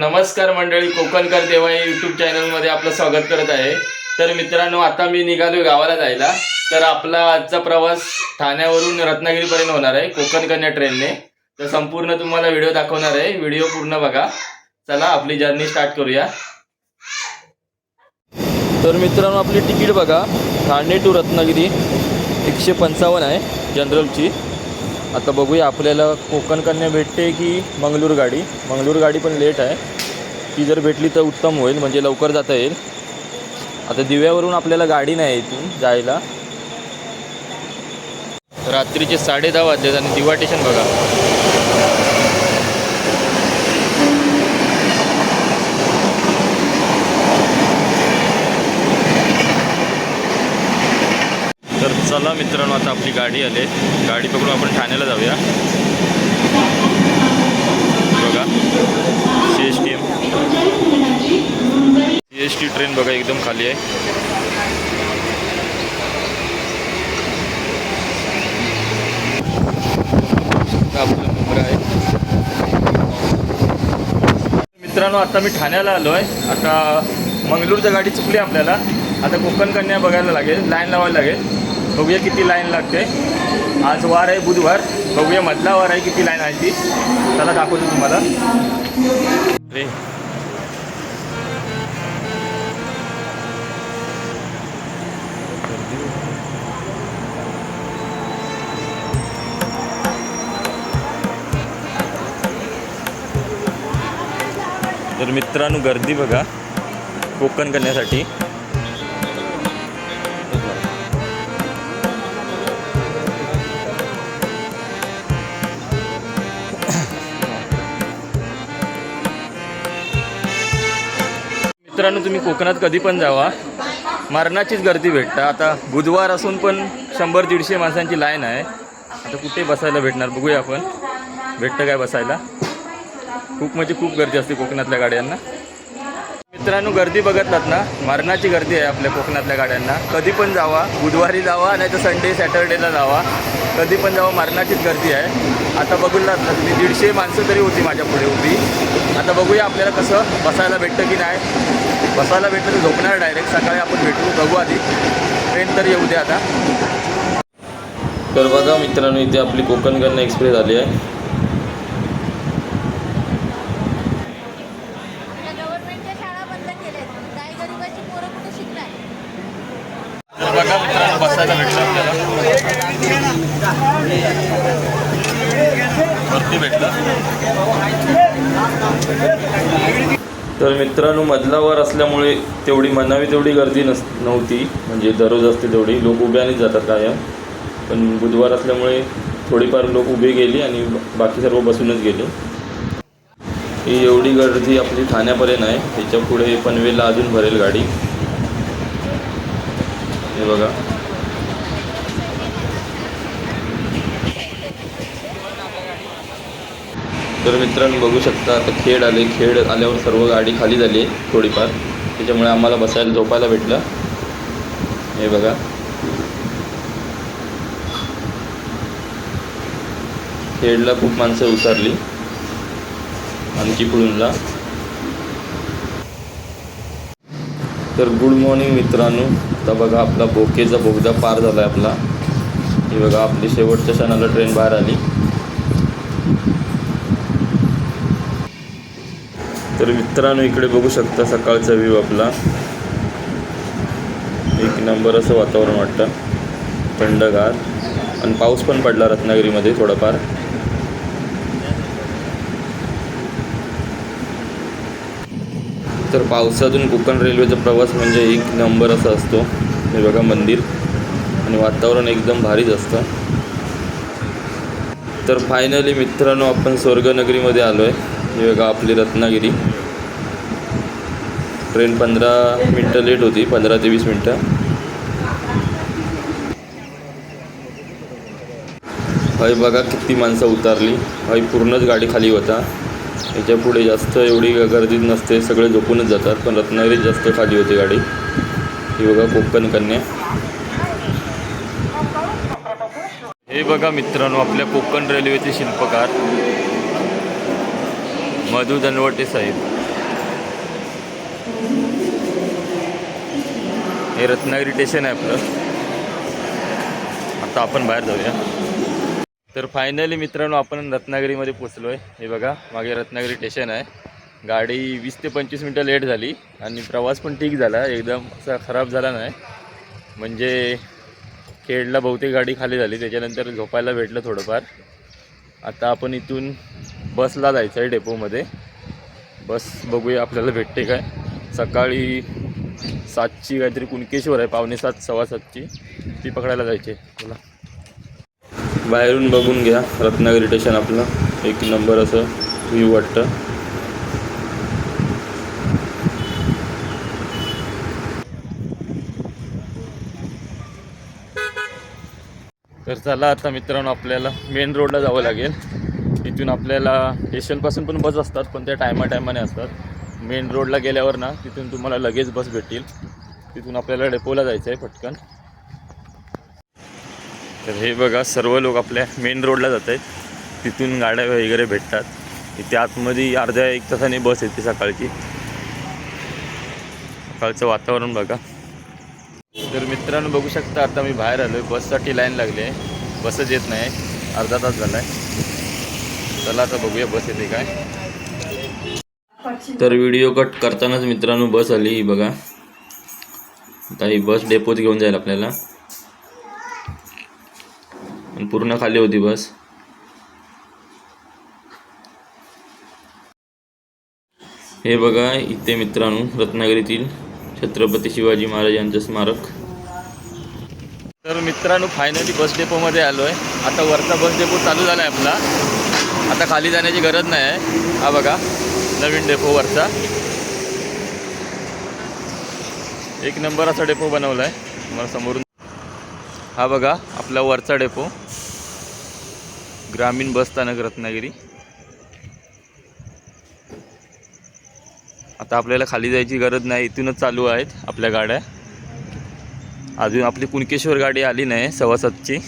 नमस्कार मंडळी कोकणकर देवा यूट्यूब चॅनलमध्ये आपलं स्वागत करत आहे. तर मित्रांनो आता मी निघालोय गावाला जायला. तर आपला आजचा प्रवास ठाण्यावरून रत्नागिरीपर्यंत होणार आहे कोकण कन्या ट्रेनने तर संपूर्ण तुम्हाला व्हिडिओ दाखवणार आहे. व्हिडिओ पूर्ण बघा. चला आपली जर्नी स्टार्ट करूया. तर मित्रांनो आपली तिकीट बघा. ठाणे टू रत्नागिरी एकशे पंचावन्न आहे जनरलची आता बघूया आपल्याला कोकणकन्या भेटते की मंगळूर गाडी? मंगळूर गाडी पण लेट आहे. ती जर भेटली तर उत्तम होईल म्हणजे लवकर जाता येईल. आता दिव्यावरून आपल्याला गाडी नाही इथून जायला. रात्रीचे साडे दहा वाजलेत आणि दिवा स्टेशन बघा. चला मित्रांनो आता आपली गाडी आली. आहे. गाडी पकडून आपण ठाण्याला जाऊया. बघा C S T M C S T train बघा एकदम खाली आहे. मित्रांनो आता मी ठाण्याला आलो आहे आता मंगलूरच्या गाडी चुकली आपल्याला. आता कोकण कन्या बघायला लागेल लाईन लावायला लागेल. बघूया किती लाईन लागते. आज वार आहे बुधवार. बघूया मधला वार आहे किती लाईन आहे ती त्याला दाखवतो तुम्हाला. रे. तर मित्रांनो गर्दी बघा. कोकण करण्यासाठी. मित्रांनो तुम्ही कोकणात कधी पण जावा. मरणाचीच गर्दी भेटतं. आता बुधवार असून पण शंभर दीडशे माणसांची लाईन आहे. आता कुठे बसायला भेटणार? बघूया आपण. भेटतं काय बसायला? खूप म्हणजे खूप गर्दी असते कोकणातल्या गाड्यांना. मित्रांनो गर्दी बघतलात ना? मरणाची गर्दी आहे आपल्या कोकणातल्या गाड्यांना. कधी पण जावा. बुधवारी जावा नाही तर संडे सॅटर्डेला जावा. कधी पण जावा मरणाचीच गर्दी आहे. आता बघूनलात ना तुम्ही दीडशे माणसं तरी होती माझ्या पुढे उभी. आता बघूया आपल्याला कसं बसायला भेटतं की नाही. बसायला भेटलं तर झोपणार डायरेक्ट सकाळी आपण भेटू बघू आधी. ट्रेन तर येऊ द्या आता. तर बघा मित्रांनो इथे आपली कोकण कन्या एक्सप्रेस आली आहे. बघा मित्रांनो बसायला आपल्याला. वरती भेटलं. तर मित्रांनो मधलावार असल्यामुळे तेवढी म्हणावी तेवढी गर्दी नस नव्हती. म्हणजे दररोज असते तेवढी. लोक उभ्यानेच जातात कायम. पण बुधवार असल्यामुळे थोडीफार लोक उभी गेली आणि बाकी सर्व बसूनच गेले. ही एवढी गर्दी आपली ठाण्यापर्यंत आहे. त्याच्या पुढे पनवेलला अजून भरेल गाडी. हे बघा. तर मित्रांनो बघू शकता आता खेड आले. खेड आल्यावर सर्व गाडी खाली झाली थोडीफार. त्याच्यामुळे आम्हाला बसायला झोपायला भेटलं. हे बघा. खेडला खूप माणसं उतरली. आणखी पुढूनला. तर गुड मॉर्निंग मित्रांनो. आता बघा आपला बोकेचा बोगदा पार झाला आहे आपला. हे बघा आपली शेवटच्या क्षणाला ट्रेन बाहेर आली. तर मित्रांनो इकडे बघू शकता सकाळचा व्ह्यू आपला. एक नंबर असं वातावरण वाटतं. थंडगार. आणि पाऊस पण पडला रत्नागिरीमध्ये थोडाफार. तर पावसातून कोकण रेल्वेचा प्रवास म्हणजे एक नंबर असा असतो. हे बघा मंदिर. आणि वातावरण एकदम भारीच असतं. तर फायनली मित्रांनो आपण स्वर्गनगरीमध्ये आलो आहे हे बघा आपली रत्नागिरी. ट्रेन पंधरा मिनटं लेट होती पंधरा ते वीस मिनटं. हय बघा किती माणसं उतरली. हय पूर्णच गाडी खाली होता. याच्यापुढे जास्त एवढी गर्दी नसते सगळे झोपूनच जातात पण रत्नागिरीत जास्त खाली होती गाडी. ही बघा कोकण कन्या. हे बघा मित्रांनो आपल्या कोकण रेल्वेचे शिल्पकार. मधु धनवटे साहेब. हे रत्नागिरी स्टेशन आहे आपलं. आता आपण बाहेर जाऊया. तर फायनली मित्रांनो आपण रत्नागिरीमध्ये पोचलो आहे हे बघा मागे रत्नागिरी स्टेशन आहे. गाडी वीस ते पंचवीस मिनटं लेट झाली आणि प्रवास पण ठीक झाला. एकदम असा खराब झाला नाही. म्हणजे खेडला बहुतेक गाडी खाली झाली. त्याच्यानंतर झोपायला भेटलं थोडंफार. आता आपण इथून बसला जायचं आहे डेपोमध्ये. बस बघूया आपल्याला भेटते काय. सकाळी सातची काहीतरी कुणकेश्वर आहे पावणे सात सव्वा सातची. ती पकडायला जायची. आहे. बोला बाहेरून बघून घ्या रत्नागिरी स्टेशन आपलं. एक नंबर असं व्ह्यू वाटतं. तर चला आता मित्रांनो आपल्याला मेन रोडला जावं लागेल. इथून आपल्याला स्टेशनपासून पण बस असतात पण त्या टायमा टायमाने असतात. मेन रोडला गेल्यावर ना तिथून तुम्हाला लगेच बस भेटतील. तिथून आपल्याला डेपोला जायचं आहे पटकन. तर हे बघा सर्व लोक आपल्या मेन रोडला जात आहेत तिथून गाड्या वगैरे भेटतात. इथे आतमध्ये अर्ध्या एक तासाने बस येते सकाळची. सकाळचं वातावरण बघा. तर मित्रांनो बघू शकता आता मी बाहेर आलो आहे बससाठी लाईन लागली. आहे बसच येत नाही. अर्धा तास झाला आहे चला आता बघूया बस येते काय. तर व्हिडिओ कट करतानाच मित्रांनो बस आली ही बघा. आता ही बस डेपोत घेऊन जाईल आपल्याला. पूर्ण खाली होती बस. हे बघा इथे मित्रांनो रत्नागिरीतील छत्रपती शिवाजी महाराज यांचं स्मारक. तर मित्रांनो फायनली बस डेपोमध्ये आलो आहे आता वरचा बस डेपो चालू झाला आहे आपला. आता खाली जाण्याची गरज नाही आहे. हा बघा नवीन डेपोवरचा एक नंबर असा डेपो बनवला आहे तुम्हाला समोरून हा बघा आपला वरचा डेपो ग्रामीण बस स्थानक रत्नागिरी. आता आपल्याला खाली जायची गरज नाही इथूनच चालू आहेत आपल्या गाड्या. अजून आपली कुणकेश्वर गाडी आली नाही सव्वा सातची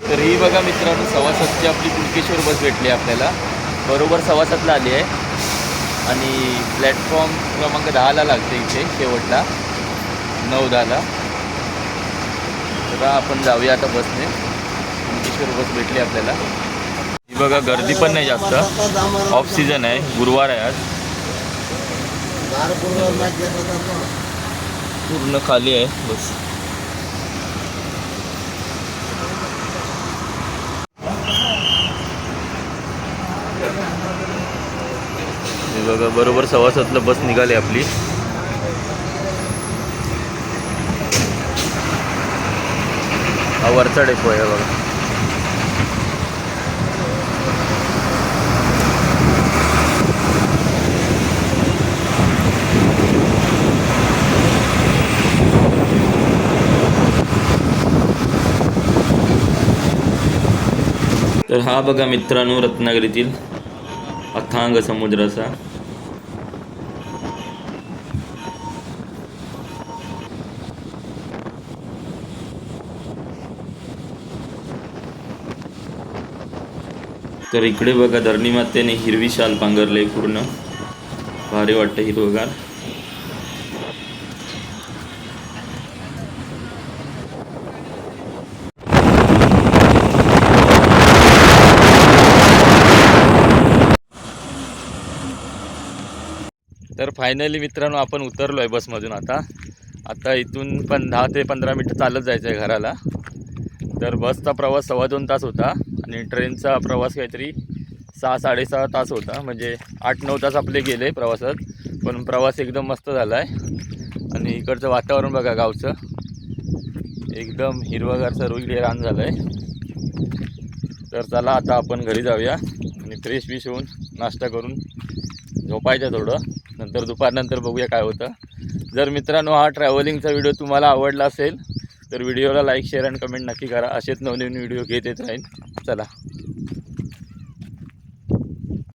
तर ही बघा मित्रांनो सव्वा सातची आपली बस भेटली आपल्याला. बरोबर सव्वा सातला आली आहे. आणि प्लॅटफॉर्म क्रमांक दहाला लागते इथे शेवटला. नऊ दहाला तर आपण जाऊया आता बसने. कुणकेश्वर बस भेटली आपल्याला. ही बघा गर्दी पण नाही जास्त. ऑफ सीझन आहे. गुरुवार आहे आज. पूर्ण खाली आहे बस. बघा बरोबर सव्वा सातला बस निघाली आपली. हा वरचा डेपो आहे बघा. तर हा बघा मित्रांनो रत्नागिरीतील अथांग समुद्राचा. तर इकडे बघा धरणी मातेने हिरवी शाल पांघरले पूर्ण. भारी वाटतं हिरवगार तर फायनली मित्रांनो आपण उतरलो आहे बसमधून आता. आता इथून पण दहा ते पंधरा मिनटं चालत जायचं आहे घराला. तर बसचा प्रवास सव्वा दोन तास होता. आणि ट्रेनचा प्रवास काहीतरी सहा साडेसहा तास होता. म्हणजे आठ नऊ तास आपले गेले प्रवासात. पण प्रवास एकदम मस्त झाला आहे आणि इकडचं वातावरण बघा गावचं. एकदम हिरवगार सर्वीकडे रान झालं आहे तर चला आता आपण घरी जाऊया आणि फ्रेश विश होऊन नाश्ता करून झोपायचं थोडं. नंतर दुपारनंतर बघूया काय होतं. जर मित्रांनो हा ट्रॅव्हलिंगचा व्हिडिओ तुम्हाला आवडला असेल तर व्हिडिओला लाईक शेअर आणि कमेंट नक्की करा. असेच नवनवीन व्हिडिओ घेत येत राहीन. चला.